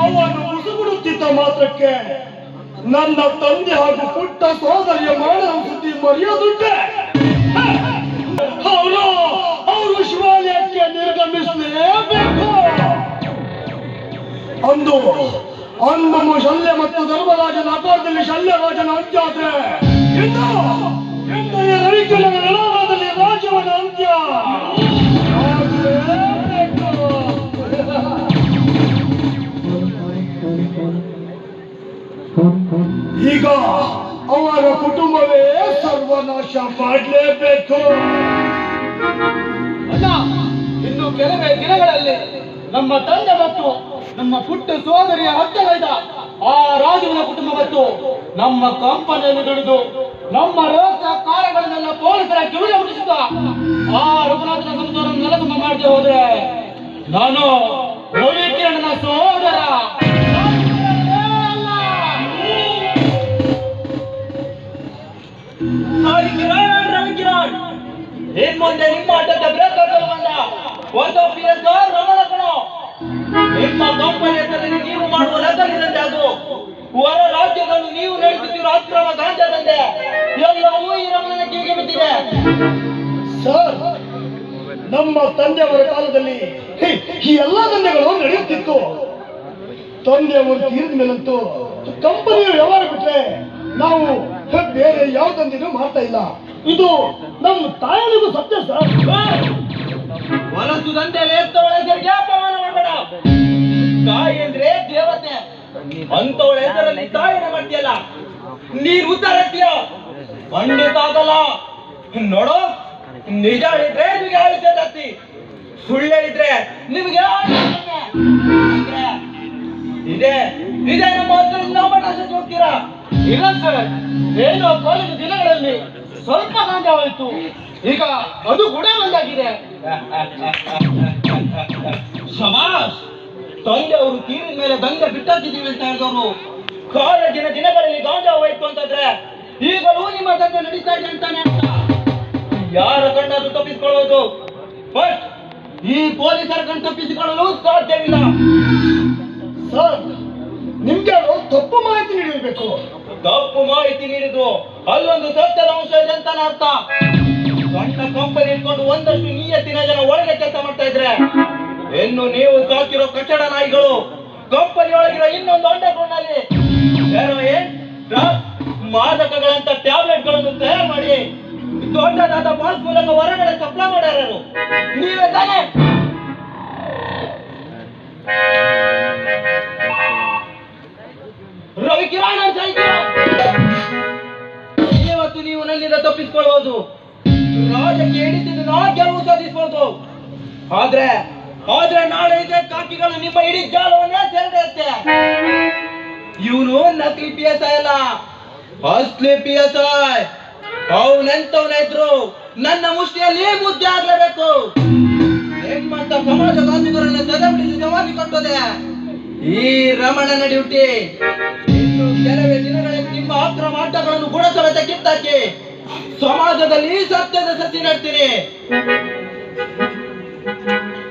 ಅವನು ಉಸುಗುಡುತ್ತಿದ್ದ ಮಾತ್ರಕ್ಕೆ ನನ್ನ ತಂದೆ ಹಾಗೂ ಪುಟ್ಟ ಸೋದರಿಯ ಮಾನವ ಸುದ್ದಿ ಮರೆಯೋದುಂಟೆ ಅವರು ಅವರು ಶಿವಾಲಯಕ್ಕೆ ನಿರ್ಗಮಿಸಲೇಬೇಕು. ಅಂದು ಅಂದು ಶಲ್ಯ ಮತ್ತು ಧರ್ಮರಾಜನ ಅಪಾರದಲ್ಲಿ ಶಲ್ಯ ರಾಜನ ಆದ್ರೆ ಈಗ ಅವರ ಕುಟುಂಬವೇ ಸರ್ವನಾಶ ಮಾಡಲೇಬೇಕು ಇನ್ನು ಕೆಲವೇ ದಿನಗಳಲ್ಲಿ ನಮ್ಮ ತಂದೆ ಮತ್ತು ನಮ್ಮ ಪುಟ್ಟ ಸೋದರಿಯ ಹತ್ತಿರದ ಆ ರಾಜುವಿನ ಕುಟುಂಬ ಮತ್ತು ನಮ್ಮ ಕಂಪನಿಯನ್ನು ದುಡಿದು ನಮ್ಮ ರೋಗ ಕಾರ್ಯಗಳನ್ನೆಲ್ಲ ಪೊಲೀಸರ ಕಿವಿಗೆ ಮುಟ್ಟಿಸಿದ ಆ ರಘುನಾಥನ ಸಂಸಾರ ನೆಲಸಮ ಮಾಡದೆ ಹೋದ್ರೆ ನಾನು ರವಿಕಿರಣನ ಸೋದರ. ಇನ್ ಮುಂದೆ ನಿಮ್ಮ ಅಡ್ಡದ ಬ್ರೇಕ್ ಹಾಕಲು ಬಂದ ಒಂದು ಪಿ ರಮಣ ನಿಮ್ಮ ಕಂಪನಿ ನೀವು ಮಾಡುವ ನಕಲಿದಂತೆ ಅದು. ಹೊರ ರಾಜ್ಯಗಳು ನೀವು ನಡೆಸುತ್ತಿರುವ ಅಕ್ರಮ ಗಾಂಜಾ ದಂಧೆ ಎಲ್ಲವೂ ಈ ರಮಣನ ಕಿವಿಗೆ ಬಿದ್ದಿದೆ. ಸರ್, ನಮ್ಮ ತಂದೆಯವರ ಕಾಲದಲ್ಲಿ ಈ ಎಲ್ಲ ದಂಧೆಗಳು ನಡೆಯುತ್ತಿತ್ತು. ತಂದೆಯವರು ತೀರಿದ ಮೇಲಂತೂ ಕಂಪನಿಯ ವ್ಯವಹಾರ ಬಿಟ್ರೆ ನಾವು ಬೇರೆ ಯಾವ ದಂಧೆನೂ ಮಾಡ್ತಾ ಇಲ್ಲ. ಇದು ನಮ್ಮ ತಾಯಿಗೂ ಸತ್ಯ, ಸರ್. ಹೊಲಸು ದಂಧೆಯಲ್ಲಿ ಎತ್ತವಳ ಹೆಸರಿಗೆ ಅಪಮಾನ ಮಾಡಬೇಡ. ತಾಯಿ ಅಂದ್ರೆ ದೇವತೆ. ಅಂತವಳ ಹೆಸರಲ್ಲಿ ತಾಯಿನ ಮಾಡ್ತೀಯಲ್ಲ ನೀರು ಉತ್ತರ ಹೇಳ್ತೀಯ? ಖಂಡಿತ ಆಗಲ್ಲ ನೋಡು, ನಿಜ ಹೇಳಿದ್ರೆ ನಿಮಗೆ ಜಾಸ್ತಿ ಸುಳ್ಳು ಹೇಳಿದ್ರೆ ನಿಮಗೆ ಇದೆ. ಇದೇ ನಮ್ಮ ಹತ್ರ ಅವಕಾಶ ಹೋಗ್ತೀರಾ ಇಲ್ಲ ಸರ್, ಏನು ಕಾಲೇಜು ದಿನಗಳಲ್ಲಿ ಸ್ವಲ್ಪ ಗಾಂಜಾ ಹೋಯ್ತು. ಈಗ ಅದು ಕೂಡ ಒಂದಾಗಿದೆ. ಸಮಾಜ್ ತಂದೆ ಅವರು ತೀರಿದ ಮೇಲೆ ದಂಗೆ ಬಿಟ್ಟಾಕಿದ್ದೀವಿ ಅಂತ ಹೇಳಿದವರು. ಕಾಲೇಜಿನ ದಿನಗಳಲ್ಲಿ ಗಾಂಜಾ ಹೋಯ್ತು ಅಂತಂದ್ರೆ ಈಗಲೂ ನಿಮ್ಮ ದಂಧೆ ನಡೀತಾ ಇದೆ ಅಂತಾನೆ ಅಂತ ಯಾರ ಕಣ್ಣಾದ್ರೂ ತಪ್ಪಿಸ್ಕೊಳ್ಳೋದು ಬಟ್ ಈ ಪೊಲೀಸರ ಕಣ್ಣು ತಪ್ಪಿಸಿಕೊಳ್ಳಲು ಸಾಧ್ಯವಿಲ್ಲ. ಸರ್ ನಿಮ್ಗೆ ತಪ್ಪು ಮಾಹಿತಿ ನೀಡಬೇಕು ತಪ್ಪು ಮಾಹಿತಿ ನೀಡಿದ್ರು. ಅಲ್ಲೊಂದು ಸತ್ಯದ ಅಂಶ ಇದೆ ಅಂತ ಅರ್ಥ. ಸಣ್ಣ ಕಂಪನಿ ಇಟ್ಕೊಂಡು ಒಂದಷ್ಟು ನಿಯತ್ತಿನ ಜನ ಒಳಗೆ ಕೆಲಸ ಮಾಡ್ತಾ ಇದ್ರೆ, ಇನ್ನು ನೀವು ಸಾಕಿರೋ ಕಟ್ಟಡ ನಾಯಿಗಳು ಕಂಪನಿ ಒಳಗಿರೋ ಇನ್ನೊಂದು ಅಂಡರ್ಗ್ರೌಂಡ್ ಡ್ರಗ್ಸ್ ಮಾದಕಗಳಂತ ಟ್ಯಾಬ್ಲೆಟ್ಗಳನ್ನು ತಯಾರು ಮಾಡಿ ದೊಡ್ಡದಾದ ಬಾಸ್ ಮೂಲಕ ಹೊರಗಡೆ ಸಪ್ಲೈ ಮಾಡ್ಯಾರು ನೀವೇ ತಾನೇ? ರವಿ ಕಿರಾಣ ಇವತ್ತು ನೀವು ನನ್ನಿಂದ ತಪ್ಪಿಸ್ಕೊಳ್ಬಹುದು ರಾಜ ಕೇಳಿದ್ದು ನಾ ಗೆಲುವು ಸಾಧಿಸಬಹುದು ಆದ್ರೆ ಆದ್ರೆ ನಾಳೆ ಇದೆ ಕಾಕಿಗಳು ನಿಮ್ಮ ಇಡೀ ಜಾಲವನ್ನೇ ಸೆರೆಹಿಡಿಯುತ್ತೆ. ಇವನು ನಕಲಿ ಪಿ ಎಸ್ ಐ ಅಲ್ಲ. ಅಸ್ಲಿ ಪಿ ಎಸ್ ಐ ಅವನೆಂತವನ ನನ್ನ ಮುಷ್ಟಿಯಲ್ಲಿ ಮುದ್ದೆ ಆಗ್ಲೇಬೇಕು ನಿಮ್ಮಂತ ಸಮಾಜ ಬಾಂಧವರನ್ನ ಸದಬಿಡಿಸಿ ಸಮಾಧಿ ಕಟ್ಟೋದೆ ಈ ರಮಣನ ಡ್ಯೂಟಿ ಕೆಲವೇ ದಿನಗಳಲ್ಲಿ ನಿಮ್ಮ ಆತ್ರ ಮಾಟಗಳನ್ನು ಗುಣ ಸಮೇತ ಸಮಾಜದಲ್ಲಿ ಸತ್ಯದ ಸತಿ ನಡ್ತೀನಿ